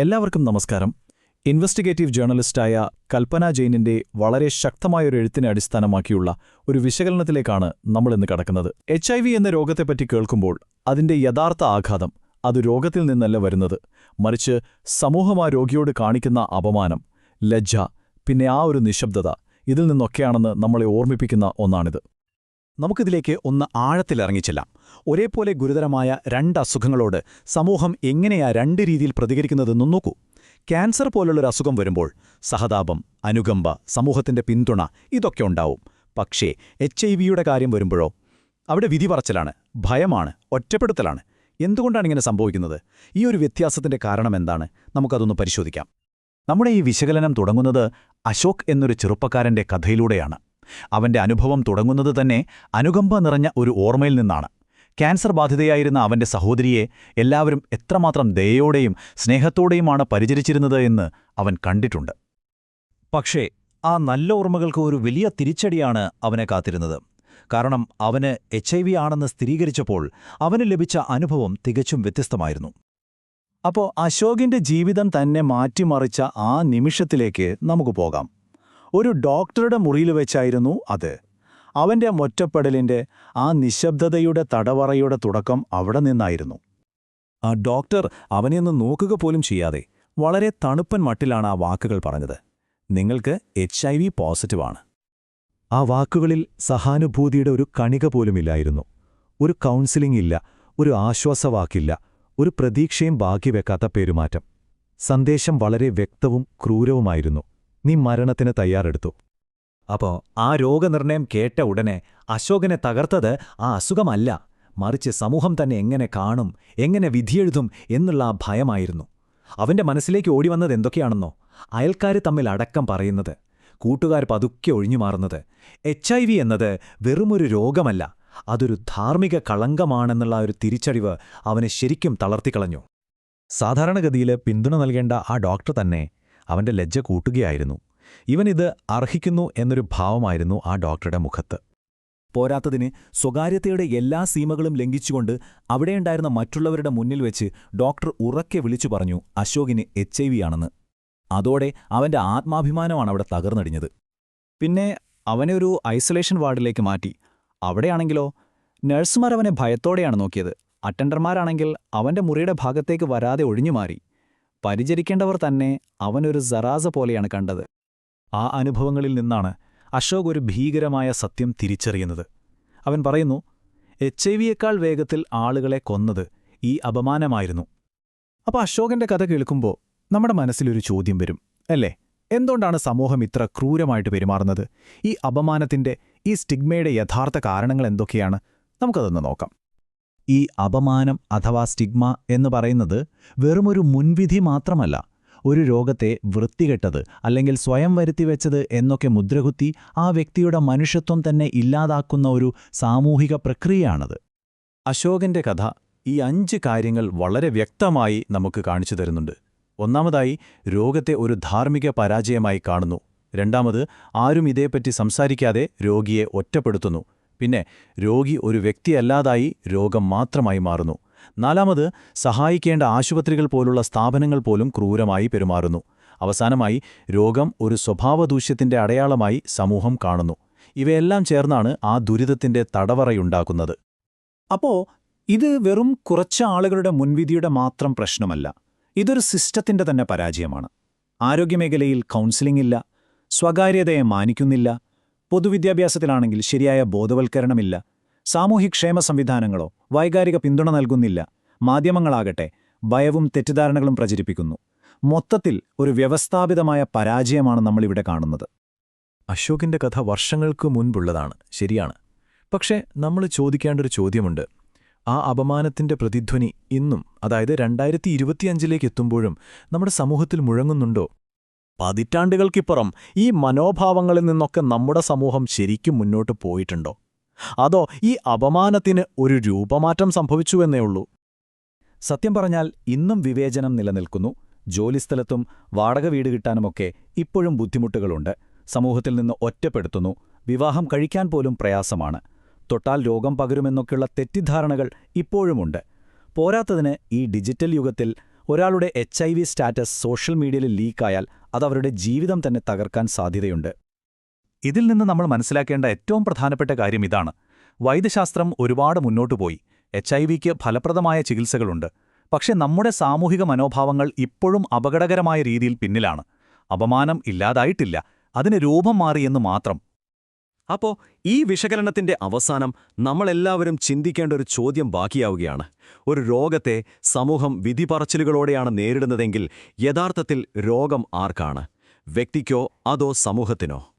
എല്ലാവർക്കും നമസ്കാരം. ഇൻവെസ്റ്റിഗേറ്റീവ് ജേർണലിസ്റ്റായ കൽപ്പന ജെയിനിന്റെ വളരെ ശക്തമായ ഒരു എഴുത്തിനെ അടിസ്ഥാനമാക്കിയുള്ള ഒരു വിശകലനത്തിലേക്കാണ് നമ്മൾ ഇന്ന് കടക്കുന്നത്. എച്ച് ഐ വി എന്ന രോഗത്തെപ്പറ്റി കേൾക്കുമ്പോൾ അതിന്റെ യഥാർത്ഥ ആഘാതം അത് രോഗത്തിൽ നിന്നല്ല വരുന്നത്. മറിച്ച് സമൂഹം ആ രോഗിയോട് കാണിക്കുന്ന അപമാനം ലജ്ജ പിന്നെ ആ ഒരു നിശബ്ദത ഇതിൽ നിന്നൊക്കെയാണെന്ന് നമ്മളെ ഓർമ്മിപ്പിക്കുന്ന ഒന്നാണിത്. നമുക്കിതിലേക്ക് ഒന്ന് ആഴത്തിലിറങ്ങിച്ചെല്ലാം ഒരേപോലെ ഗുരുതരമായ രണ്ട് അസുഖങ്ങളോട് സമൂഹം എങ്ങനെയാ രണ്ട് രീതിയിൽ പ്രതികരിക്കുന്നതെന്നും നോക്കൂ. ക്യാൻസർ പോലുള്ളൊരു അസുഖം വരുമ്പോൾ സഹതാപം അനുകമ്പ സമൂഹത്തിന്റെ പിന്തുണ ഇതൊക്കെ ഉണ്ടാവും. പക്ഷേ എച്ച് ഐ വിയുടെ കാര്യം വരുമ്പോഴോ? അവിടെ വിധി പറച്ചിലാണ് ഭയമാണ് ഒറ്റപ്പെടുത്തലാണ്. എന്തുകൊണ്ടാണ് ഇങ്ങനെ സംഭവിക്കുന്നത്? ഈ ഒരു വ്യത്യാസത്തിന്റെ കാരണം എന്താണ്? നമുക്കതൊന്ന് പരിശോധിക്കാം. നമ്മുടെ ഈ വിശകലനം തുടങ്ങുന്നത് അശോക് എന്നൊരു ചെറുപ്പക്കാരന്റെ കഥയിലൂടെയാണ്. അവന്റെ അനുഭവം തുടങ്ങുന്നത് തന്നെ അനുകമ്പ നിറഞ്ഞ ഒരു ഓർമ്മയിൽ നിന്നാണ്. ക്യാൻസർ ബാധിതയായിരുന്ന അവന്റെ സഹോദരിയെ എല്ലാവരും എത്രമാത്രം ദയയോടെയും സ്നേഹത്തോടെയുമാണ് പരിചരിച്ചിരുന്നത് എന്ന് അവൻ കണ്ടിട്ടുണ്ട്. പക്ഷേ ആ നല്ല ഓർമ്മകൾക്ക് ഒരു വലിയ തിരിച്ചടിയാണ് അവനെ കാത്തിരുന്നത്. കാരണം അവന് എച്ച് ഐ വി ആണെന്ന് സ്ഥിരീകരിച്ചപ്പോൾ അവന് ലഭിച്ച അനുഭവം തികച്ചും വ്യത്യസ്തമായിരുന്നു. അപ്പോൾ അശോകിന്റെ ജീവിതം തന്നെ മാറ്റിമറിച്ച ആ നിമിഷത്തിലേക്ക് നമുക്ക് പോകാം. ഒരു ഡോക്ടറുടെ മുറിയിൽ വെച്ചായിരുന്നു അത്. അവന്റെ മൊറ്റപ്പെടലിന്റെ ആ നിശബ്ദതയുടെ തടവറയുടെ തുടക്കം അവിടെ നിന്നായിരുന്നു. ആ ഡോക്ടർ അവനെയൊന്ന് നോക്കുക പോലും ചെയ്യാതെ വളരെ തണുപ്പൻ മട്ടിലാണ് ആ വാക്കുകൾ പറഞ്ഞത്. നിങ്ങൾക്ക് എച്ച് ഐ വി പോസിറ്റീവാണ് ആ വാക്കുകളിൽ സഹാനുഭൂതിയുടെ ഒരു കണിക പോലുമില്ലായിരുന്നു. ഒരു കൗൺസിലിംഗ് ഇല്ല ഒരു ആശ്വാസവാക്കില്ല ഒരു പ്രതീക്ഷയും ബാക്കി വെക്കാത്ത പെരുമാറ്റം. സന്ദേശം വളരെ വ്യക്തവും ക്രൂരവുമായിരുന്നു. നീ മരണത്തിന് തയ്യാറെടുത്തു. അപ്പോ ആ രോഗനിർണയം കേട്ട ഉടനെ അശോകനെ തകർത്തത് ആ അസുഖമല്ല. മറിച്ച് സമൂഹം തന്നെ എങ്ങനെ കാണും എങ്ങനെ വിധിയെഴുതും എന്നുള്ള ആ ഭയമായിരുന്നു. അവന്റെ മനസ്സിലേക്ക് ഓടിവന്നത് എന്തൊക്കെയാണെന്നോ അയൽക്കാർ തമ്മിൽ അടക്കം പറയുന്നത് കൂട്ടുകാർ പതുക്കെ ഒഴിഞ്ഞുമാറുന്നത് എച്ച് ഐ വി എന്നത് വെറുമൊരു രോഗമല്ല അതൊരു ധാർമ്മിക കളങ്കമാണെന്നുള്ള ഒരു തിരിച്ചടിവ് അവനെ ശരിക്കും തളർത്തിക്കളഞ്ഞു. സാധാരണഗതിയിൽ പിന്തുണ നൽകേണ്ട ആ ഡോക്ടർ തന്നെ അവന്റെ ലജ്ജ കൂട്ടുകയായിരുന്നു. ഇവനിത് അർഹിക്കുന്നു എന്നൊരു ഭാവമായിരുന്നു ആ ഡോക്ടറുടെ മുഖത്ത്. പോരാത്തതിന് സ്വകാര്യതയുടെ എല്ലാ സീമകളും ലംഘിച്ചുകൊണ്ട് അവിടെയുണ്ടായിരുന്ന മറ്റുള്ളവരുടെ മുന്നിൽ വെച്ച് ഡോക്ടർ ഉറക്കെ വിളിച്ചു പറഞ്ഞു അശോകിന് എച്ച് ആണെന്ന്. അതോടെ അവന്റെ ആത്മാഭിമാനമാണ് അവിടെ തകർന്നടിഞ്ഞത്. പിന്നെ അവനെ ഒരു ഐസൊലേഷൻ വാർഡിലേക്ക് മാറ്റി. അവിടെയാണെങ്കിലോ? നഴ്സുമാർ അവനെ ഭയത്തോടെയാണ് നോക്കിയത്. അറ്റൻഡർമാരാണെങ്കിൽ അവന്റെ മുറിയുടെ ഭാഗത്തേക്ക് വരാതെ ഒഴിഞ്ഞുമാറി. പരിചരിക്കേണ്ടവർ തന്നെ അവനൊരു സറാസ പോലെയാണ് കണ്ടത്. ആ അനുഭവങ്ങളിൽ നിന്നാണ് അശോക് ഒരു ഭീകരമായ സത്യം തിരിച്ചറിയുന്നത്. അവൻ പറയുന്നു എച്ച് ഐ വിയേക്കാൾ വേഗത്തിൽ ആളുകളെ കൊന്നത് ഈ അപമാനമായിരുന്നു. അപ്പോൾ അശോകന്റെ കഥ കേൾക്കുമ്പോൾ നമ്മുടെ മനസ്സിലൊരു ചോദ്യം വരും അല്ലേ? എന്തുകൊണ്ടാണ് സമൂഹം ഇത്ര ക്രൂരമായിട്ട് പെരുമാറുന്നത്? ഈ അപമാനത്തിന്റെ ഈ സ്റ്റിഗ്മയുടെ യഥാർത്ഥ കാരണങ്ങൾ എന്തൊക്കെയാണ്? നമുക്കതൊന്ന് നോക്കാം. ഈ അപമാനം അഥവാ സ്റ്റിഗ്മ എന്ന് പറയുന്നത് വെറുമൊരു മുൻവിധി മാത്രമല്ല ഒരു രോഗത്തെ വൃത്തികെട്ടത് അല്ലെങ്കിൽ സ്വയം വരുത്തിവെച്ചത് എന്നൊക്കെ മുദ്രകുത്തി ആ വ്യക്തിയുടെ മനുഷ്യത്വം തന്നെ ഇല്ലാതാക്കുന്ന ഒരു സാമൂഹിക പ്രക്രിയയാണത്. അശോകന്റെ കഥ ഈ അഞ്ച് കാര്യങ്ങൾ വളരെ വ്യക്തമായി നമുക്ക് കാണിച്ചു തരുന്നുണ്ട്. ഒന്നാമതായി രോഗത്തെ ഒരു ധാർമ്മിക പരാജയമായി കാണുന്നു. രണ്ടാമത് ആരും ഇതേപ്പറ്റി സംസാരിക്കാതെ രോഗിയെ ഒറ്റപ്പെടുത്തുന്നു. പിന്നെ രോഗി ഒരു വ്യക്തിയല്ലാതായി രോഗം മാത്രമായി മാറുന്നു. നാലാമത് സഹായിക്കേണ്ട ആശുപത്രികൾ പോലുള്ള സ്ഥാപനങ്ങൾ പോലും ക്രൂരമായി പെരുമാറുന്നു. അവസാനമായി രോഗം ഒരു സ്വഭാവദൂഷ്യത്തിന്റെ അടയാളമായി സമൂഹം കാണുന്നു. ഇവയെല്ലാം ചേർന്നാണ് ആ ദുരിതത്തിന്റെ തടവറയുണ്ടാക്കുന്നത്. അപ്പോ ഇത് വെറും കുറച്ച് ആളുകളുടെ മുൻവിധിയുടെ മാത്രം പ്രശ്നമല്ല. ഇതൊരു സിസ്റ്റത്തിന്റെ തന്നെ പരാജയമാണ്. ആരോഗ്യമേഖലയിൽ കൗൺസിലിംഗ് ഇല്ല. സ്വകാര്യതയെ മാനിക്കുന്നില്ല. പൊതുവിദ്യാഭ്യാസത്തിലാണെങ്കിൽ ശരിയായ ബോധവൽക്കരണമില്ല. സാമൂഹ്യക്ഷേമ സംവിധാനങ്ങളോ വൈകാരിക പിന്തുണ നൽകുന്നില്ല. മാധ്യമങ്ങളാകട്ടെ ഭയവും തെറ്റിദ്ധാരണകളും പ്രചരിപ്പിക്കുന്നു. മൊത്തത്തിൽ ഒരു വ്യവസ്ഥാപിതമായ പരാജയമാണ് നമ്മളിവിടെ കാണുന്നത്. അശോകിന്റെ കഥ വർഷങ്ങൾക്ക് മുൻപുള്ളതാണ്. ശരിയാണ്. പക്ഷേ നമ്മൾ ചോദിക്കേണ്ടൊരു ചോദ്യമുണ്ട്. ആ അപമാനത്തിന്റെ പ്രതിധ്വനി ഇന്നും അതായത് രണ്ടായിരത്തി ഇരുപത്തിയഞ്ചിലേക്ക് എത്തുമ്പോഴും നമ്മുടെ സമൂഹത്തിൽ മുഴങ്ങുന്നുണ്ടോ? പതിറ്റാണ്ടുകൾക്കിപ്പുറം ഈ മനോഭാവങ്ങളിൽ നിന്നൊക്കെ നമ്മുടെ സമൂഹം ശരിക്കും മുന്നോട്ട് പോയിട്ടുണ്ടോ? അതോ ഈ അപമാനത്തിന് ഒരു രൂപമാറ്റം സംഭവിച്ചുവെന്നേ ഉള്ളൂ? സത്യം പറഞ്ഞാൽ ഇന്നും വിവേചനം നിലനിൽക്കുന്നു. ജോലിസ്ഥലത്തും വാടക വീട് കിട്ടാനുമൊക്കെ ഇപ്പോഴും ബുദ്ധിമുട്ടുകളുണ്ട്. സമൂഹത്തിൽ നിന്ന് ഒറ്റപ്പെടുത്തുന്നു. വിവാഹം കഴിക്കാൻ പോലും പ്രയാസമാണ്. തൊട്ടാൽ രോഗം പകരുമെന്നൊക്കെയുള്ള തെറ്റിദ്ധാരണകൾ ഇപ്പോഴുമുണ്ട്. പോരാത്തതിന് ഈ ഡിജിറ്റൽ യുഗത്തിൽ ഒരാളുടെ H I V status social മീഡിയയിൽ ലീക്കായാൽ അത് അവരുടെ ജീവിതം തന്നെ തകർക്കാൻ സാധ്യതയുണ്ട്. ഇതിൽ നിന്ന് നമ്മൾ മനസ്സിലാക്കേണ്ട ഏറ്റവും പ്രധാനപ്പെട്ട കാര്യം ഇതാണ്. വൈദ്യശാസ്ത്രം ഒരുപാട് മുന്നോട്ടു പോയി. എച്ച് ഐ വിക്ക് ഫലപ്രദമായ ചികിത്സകളുണ്ട്. പക്ഷെ നമ്മുടെ സാമൂഹിക മനോഭാവങ്ങൾ ഇപ്പോഴും അപകടകരമായ രീതിയിൽ പിന്നിലാണ്. അപമാനം ഇല്ലാതായിട്ടില്ല. അതിന് രൂപം മാറിയെന്ന് മാത്രം. അപ്പോ ഈ വിശകലനത്തിന്റെ അവസാനം നമ്മളെല്ലാവരും ചിന്തിക്കേണ്ട ഒരു ചോദ്യം ബാക്കിയാവുകയാണ്. ഒരു രോഗത്തെ സമൂഹം വിധിപറച്ചിലുകളോടെയാണ് നേരിടുന്നതെങ്കിൽ യഥാർത്ഥത്തിൽ രോഗം ആർക്കാണ്? വ്യക്തിക്കോ അതോ സമൂഹത്തിനോ?